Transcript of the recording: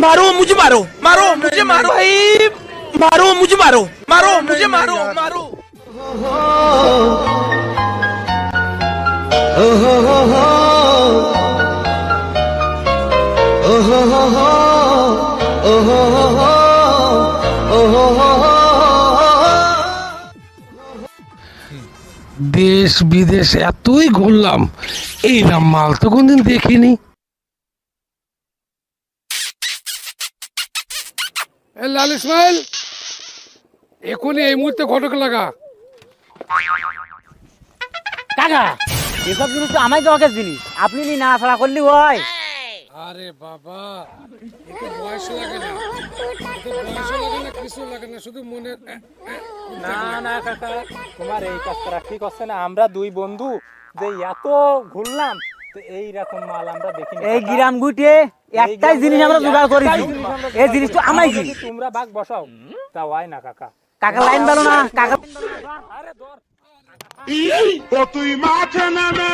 मारो मुझे मारो मारो मुझे मारो भाई मारो मुझे मारो मारो मुझे मारो मारो দেশ বিদেশ এতই ঘুরলাম এইরকম মাল তো কোনদিন দেখিনি লাল ইসমাইল এখনই এই মুহূর্তে ঘটক লাগা। কাকা এসব জিনিস তো আমায় জিনিস। আপনি নি না ছাড়া করলি হয়। আরে বাবা এতে বয়স লাগে না। এতে বয়স লাগে না কিছু লাগে না শুধু মনে না না কাকা তোমার এই কাজটা ঠিক হচ্ছে না। আমরা দুই বন্ধু যে এত ঘুরলাম তো এইরকম মাল আমরা দেখি এই গ্রাম গুটিয়ে একটাই জিনিস আমরা জোগাড় করেছি। এই জিনিস তো আমাই জিনিস তোমরা বাঘ বসাও তা হয় না কাকা। কাকা লাইন ভালো না কাকা। ও তুই মাঠে নেমে